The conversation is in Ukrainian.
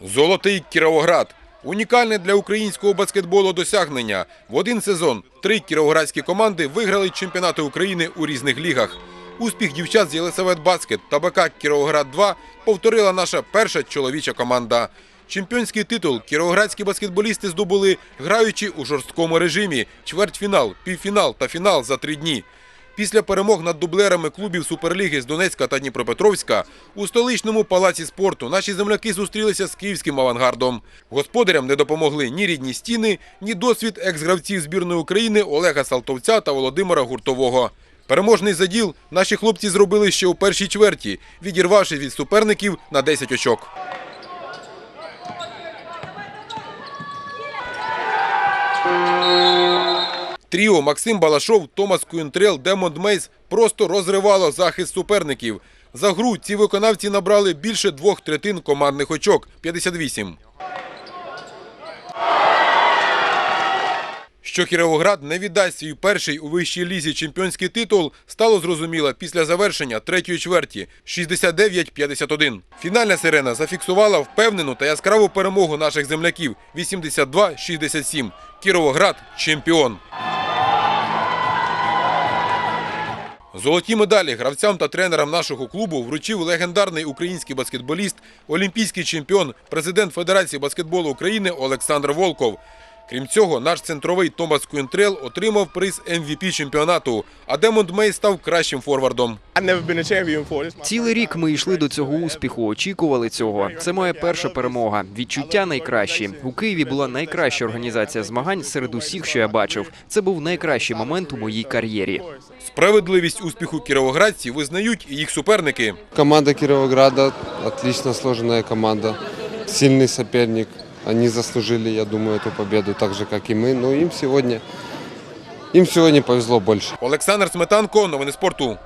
Золотий Кіровоград. Унікальне для українського баскетболу досягнення. В один сезон три кіровоградські команди виграли чемпіонати України у різних лігах. Успіх дівчат з Єлисавет Баскет та БК Кіровоград-2 повторила наша перша чоловіча команда. Чемпіонський титул кіровоградські баскетболісти здобули, граючи у жорсткому режимі чвертьфінал, півфінал та фінал за три дні. Після перемог над дублерами клубів Суперліги з Донецька та Дніпропетровська у столичному палаці спорту наші земляки зустрілися з київським авангардом. Господарям не допомогли ні рідні стіни, ні досвід екс-гравців збірної України Олега Салтовця та Володимира Гуртового. Переможний заділ наші хлопці зробили ще у першій чверті, відірвавшись від суперників на 10 очок. Тріо Максим Балашов, Томас Куінтрел, Демонд Мейс просто розривало захист суперників. За гру ці виконавці набрали більше двох третин командних очок – 58. Що Кіровоград не віддасть свій перший у вищій лізі чемпіонський титул, стало зрозуміло після завершення третьої чверті – 69-51. Фінальна сирена зафіксувала впевнену та яскраву перемогу наших земляків – 82-67. Кіровоград – чемпіон. Золоті медалі гравцям та тренерам нашого клубу вручив легендарний український баскетболіст, олімпійський чемпіон, президент Федерації баскетболу України Олександр Волков. Крім цього, наш центровий Томас Куінтрел отримав приз MVP чемпіонату, а Демонд Мей став кращим форвардом. Цілий рік ми йшли до цього успіху, очікували цього. Це моя перша перемога. Відчуття найкращі. У Києві була найкраща організація змагань серед усіх, що я бачив. Це був найкращий момент у моїй кар'єрі. Справедливість успіху кіровоградців визнають і їх суперники. Команда Кировограда отлично сложенная команда, сильный соперник. Они заслужили, я думаю, эту победу так же, как и мы. Но им сегодня, им сегодня повезло больше. Олександр Сметанко, новини спорту.